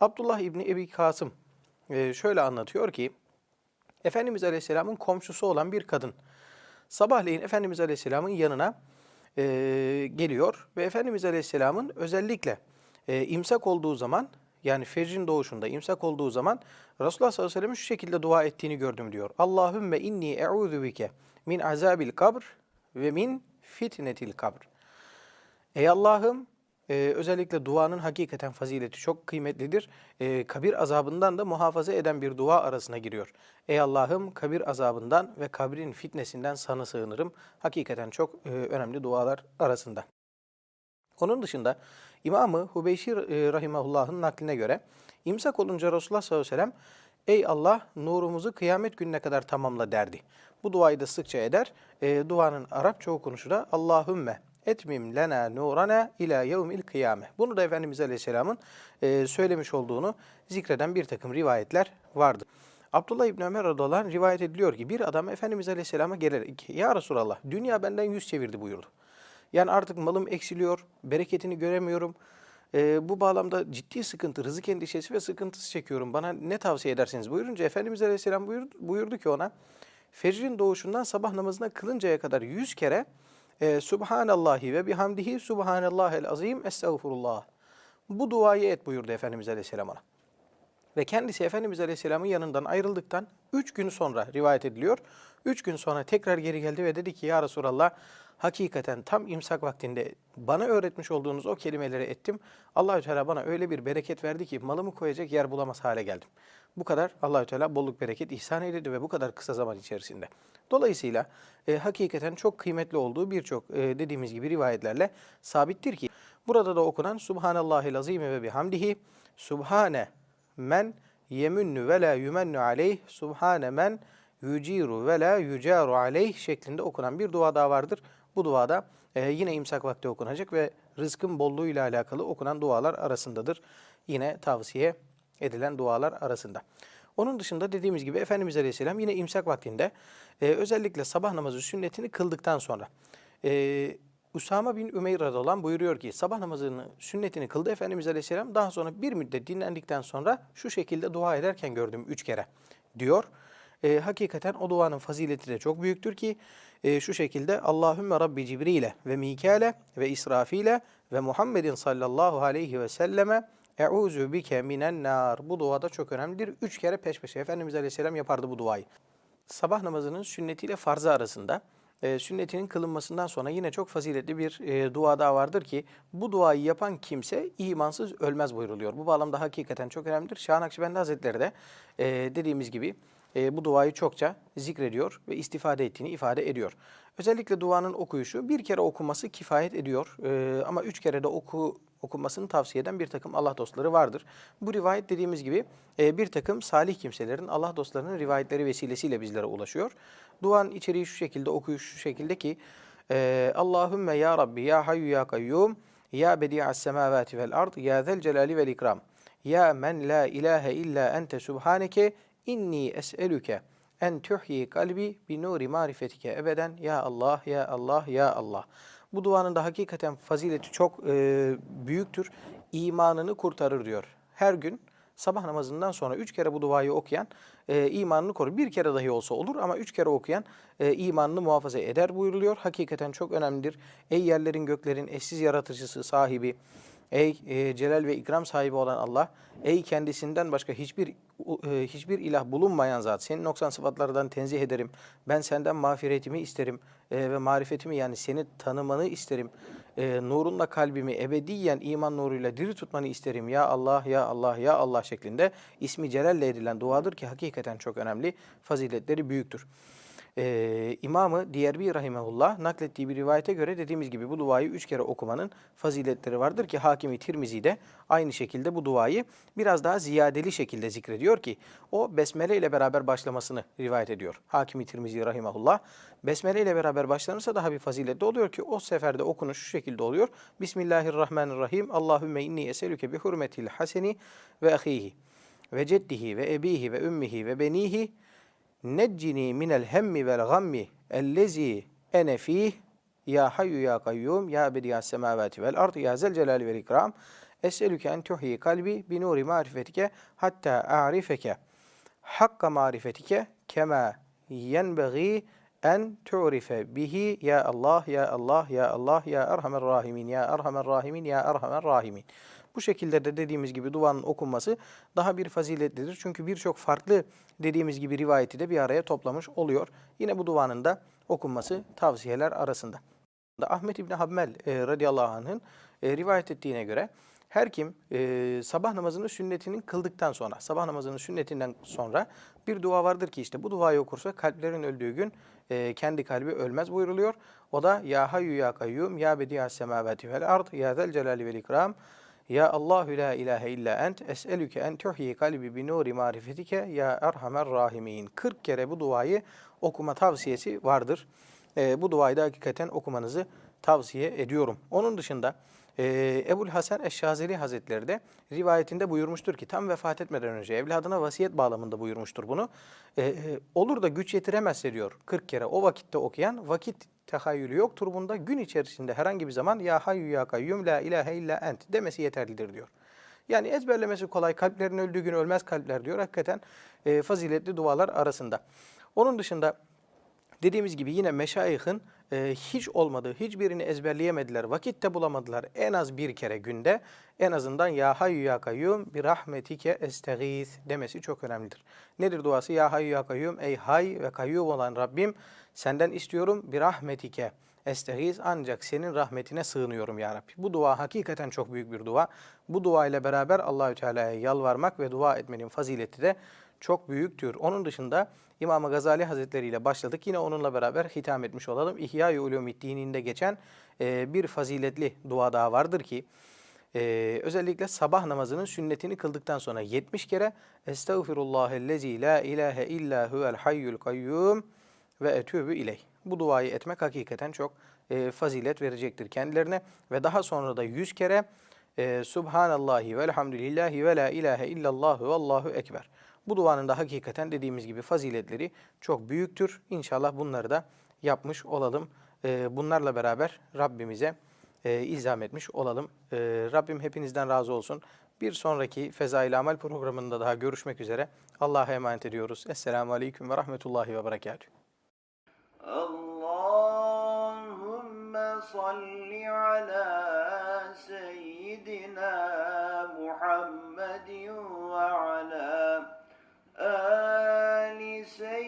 Abdullah İbni Ebi Kasım e, şöyle anlatıyor ki, Efendimiz Aleyhisselam'ın komşusu olan bir kadın sabahleyin Efendimiz Aleyhisselam'ın yanına e, geliyor ve Efendimiz Aleyhisselam'ın özellikle e, imsak olduğu zaman yani fecrin doğuşunda imsak olduğu zaman Resulullah sallallahu aleyhi ve sellem'in şu şekilde dua ettiğini gördüm diyor. Allahümme inni e'udhu bike min azabil kabr ve min fitnetil kabr. Ey Allah'ım e, özellikle duanın hakikaten fazileti çok kıymetlidir. E, kabir azabından da muhafaza eden bir dua arasına giriyor. Ey Allah'ım kabir azabından ve kabrin fitnesinden sana sığınırım. Hakikaten çok e, önemli dualar arasında. Onun dışında İmamı Hubeyşir e, Rahimahullah'ın nakline göre imsak olunca Resulullah sallallahu aleyhi ve sellem Ey Allah nurumuzu kıyamet gününe kadar tamamla derdi. Bu duayı da sıkça eder. E, duanın Arapça okunuşu da Allahümme etmim lena nurana ila yevmil kıyame. Bunu da Efendimiz Aleyhisselam'ın e, söylemiş olduğunu zikreden bir takım rivayetler vardı. Abdullah İbni Ömer radıyallahu rivayet ediliyor ki bir adam Efendimiz Aleyhisselam'a gelerek Ya Resulallah dünya benden yüz çevirdi buyurdu. Yani artık malım eksiliyor, bereketini göremiyorum. Ee, bu bağlamda ciddi sıkıntı, rızık endişesi ve sıkıntısı çekiyorum. Bana ne tavsiye edersiniz buyurunca Efendimiz Aleyhisselam buyurdu, buyurdu ki ona fecrin doğuşundan sabah namazına kılıncaya kadar yüz kere e, Subhanallahi ve bihamdihi Subhanallahel azim estağfurullah. Bu duayı et buyurdu Efendimiz Aleyhisselam ona. Ve kendisi Efendimiz Aleyhisselam'ın yanından ayrıldıktan üç gün sonra rivayet ediliyor. Üç gün sonra tekrar geri geldi ve dedi ki ya Resulallah hakikaten tam imsak vaktinde bana öğretmiş olduğunuz o kelimeleri ettim. Allahü Teala bana öyle bir bereket verdi ki malımı koyacak yer bulamaz hale geldim. Bu kadar Allahü Teala bolluk bereket ihsan eyledi ve bu kadar kısa zaman içerisinde. Dolayısıyla e, hakikaten çok kıymetli olduğu birçok e, dediğimiz gibi rivayetlerle sabittir ki burada da okunan Subhanallahil azime ve bihamdihi Subhane men yemunnu ve la yumennu aleyh Subhane men yüciru ve la yücaru aleyh şeklinde okunan bir dua daha vardır. Bu duada e, yine imsak vakti okunacak ve rızkın bolluğuyla alakalı okunan dualar arasındadır. Yine tavsiye edilen dualar arasında. Onun dışında dediğimiz gibi Efendimiz Aleyhisselam yine imsak vaktinde e, özellikle sabah namazı sünnetini kıldıktan sonra e, Usama bin Ümeyr radıyallahu buyuruyor ki sabah namazını sünnetini kıldı Efendimiz Aleyhisselam daha sonra bir müddet dinlendikten sonra şu şekilde dua ederken gördüm üç kere diyor. E, hakikaten o duanın fazileti de çok büyüktür ki e, şu şekilde Allahümme Rabbi Cibril'e ve Mikale ve İsrafil'e ve Muhammedin sallallahu aleyhi ve selleme Eûzü bike minen nar. Bu duada çok önemlidir. Üç kere peş peşe Efendimiz Aleyhisselam yapardı bu duayı. Sabah namazının sünnetiyle farzı arasında e, sünnetinin kılınmasından sonra yine çok faziletli bir e, dua daha vardır ki bu duayı yapan kimse imansız ölmez buyuruluyor. Bu bağlamda hakikaten çok önemlidir. Şah Nakşibendi Hazretleri de e, dediğimiz gibi e, bu duayı çokça zikrediyor ve istifade ettiğini ifade ediyor. Özellikle duanın okuyuşu bir kere okuması kifayet ediyor e, ama üç kere de oku okunmasını tavsiye eden bir takım Allah dostları vardır. Bu rivayet dediğimiz gibi e, bir takım salih kimselerin, Allah dostlarının rivayetleri vesilesiyle bizlere ulaşıyor. Duanın içeriği şu şekilde, okuyuş şu şekilde ki e, Allahümme ya Rabbi ya hayyu ya kayyum ya bedi'as semavati vel ard ya zel celali vel ikram ya men la ilahe illa ente subhaneke inni es'eluke en tuhyi kalbi bi nuri marifetike ebeden ya Allah ya Allah ya Allah. Bu duanın da hakikaten fazileti çok e, büyüktür. İmanını kurtarır diyor. Her gün sabah namazından sonra üç kere bu duayı okuyan e, imanını korur. Bir kere dahi olsa olur ama üç kere okuyan e, imanını muhafaza eder buyuruluyor. Hakikaten çok önemlidir. Ey yerlerin göklerin eşsiz yaratıcısı sahibi, Ey e, celal ve ikram sahibi olan Allah, ey kendisinden başka hiçbir e, hiçbir ilah bulunmayan zat, senin noksan sıfatlardan tenzih ederim. Ben senden mağfiretimi isterim e, ve marifetimi yani seni tanımanı isterim. E, nurunla kalbimi ebediyen iman nuruyla diri tutmanı isterim. Ya Allah, ya Allah, ya Allah şeklinde ismi celalle edilen duadır ki hakikaten çok önemli, faziletleri büyüktür e, imamı Diyerbi Rahimahullah naklettiği bir rivayete göre dediğimiz gibi bu duayı üç kere okumanın faziletleri vardır ki Hakimi Tirmizi de aynı şekilde bu duayı biraz daha ziyadeli şekilde zikrediyor ki o Besmele ile beraber başlamasını rivayet ediyor. Hakimi Tirmizi Rahimahullah Besmele ile beraber başlanırsa daha bir faziletli oluyor ki o seferde okunuş şu şekilde oluyor. Bismillahirrahmanirrahim. Allahümme inni eselüke bi hurmetil haseni ve ahihi ve ceddihi ve ebihi ve ümmihi ve benihi neccini minel hemmi vel gammi ellezi ene fih ya hayyu ya kayyum ya bediyas semavati vel ard ya zel celali vel ikram Es'elüke en tuhyi kalbi bi nuri marifetike hatta a'rifeke hakka marifetike kema yenbeği en tu'rife bihi ya Allah ya Allah ya Allah ya Erhamer Rahimin ya Erhamer Rahimin ya Erhamer Rahimin. Bu şekilde de dediğimiz gibi duanın okunması daha bir faziletlidir. Çünkü birçok farklı dediğimiz gibi rivayeti de bir araya toplamış oluyor. Yine bu duanın da okunması tavsiyeler arasında. Ahmet İbni Hammel e, radıyallahu anh'ın e, rivayet ettiğine göre her kim e, sabah namazının sünnetinin kıldıktan sonra, sabah namazının sünnetinden sonra bir dua vardır ki işte bu duayı okursa kalplerin öldüğü gün e, kendi kalbi ölmez buyuruluyor. O da Ya Hayyu Ya Kayyum Ya Bedi'as Semavati Vel Ard Ya Zel Celali Vel İkram Ya Allahu La İlahe İlla Ent Es'elüke En Tuhyi Kalbi Bi Nuri Marifetike Ya Erhamer Rahimin 40 kere bu duayı okuma tavsiyesi vardır. E, bu duayı da hakikaten okumanızı tavsiye ediyorum. Onun dışında e, Ebul Hasan Eşşazeli Hazretleri de rivayetinde buyurmuştur ki tam vefat etmeden önce evladına vasiyet bağlamında buyurmuştur bunu. E, e, olur da güç yetiremezse diyor 40 kere o vakitte okuyan vakit tehayyülü yoktur bunda. Gün içerisinde herhangi bir zaman ya hayyu ya kayyum la ilahe illa ent demesi yeterlidir diyor. Yani ezberlemesi kolay, kalplerin öldüğü gün ölmez kalpler diyor. Hakikaten e, faziletli dualar arasında. Onun dışında dediğimiz gibi yine meşayihin e, hiç olmadığı, hiçbirini ezberleyemediler, vakitte bulamadılar. En az bir kere günde en azından Ya Hayyu Ya Kayyum bir rahmetike esteğiz demesi çok önemlidir. Nedir duası? Ya Hayyu Ya Kayyum ey hay ve kayyum olan Rabbim senden istiyorum bir rahmetike esteğiz ancak senin rahmetine sığınıyorum ya Rabbi. Bu dua hakikaten çok büyük bir dua. Bu dua ile beraber Allahü Teala'ya yalvarmak ve dua etmenin fazileti de çok büyüktür. Onun dışında İmam Gazali Hazretleri ile başladık. Yine onunla beraber hitam etmiş olalım. İhya-i Ulumiddin'inde geçen e, bir faziletli dua daha vardır ki e, özellikle sabah namazının sünnetini kıldıktan sonra 70 kere Estağfirullahellezi la ilahe illa huvel hayyul kayyum ve etûbü ileyh. Bu duayı etmek hakikaten çok e, fazilet verecektir kendilerine ve daha sonra da 100 kere e, Subhanallahi velhamdülillahi ve la ilahe illallah ve allahu ekber. Bu duanın da hakikaten dediğimiz gibi faziletleri çok büyüktür. İnşallah bunları da yapmış olalım. Ee, bunlarla beraber Rabbimize e, ilzam etmiş olalım. Ee, Rabbim hepinizden razı olsun. Bir sonraki Fezail Amel programında daha görüşmek üzere. Allah'a emanet ediyoruz. Esselamu Aleyküm ve Rahmetullahi ve Berekatuhu. Allahümme salli ala seyyidina Muhammedin ve ala آل سيدنا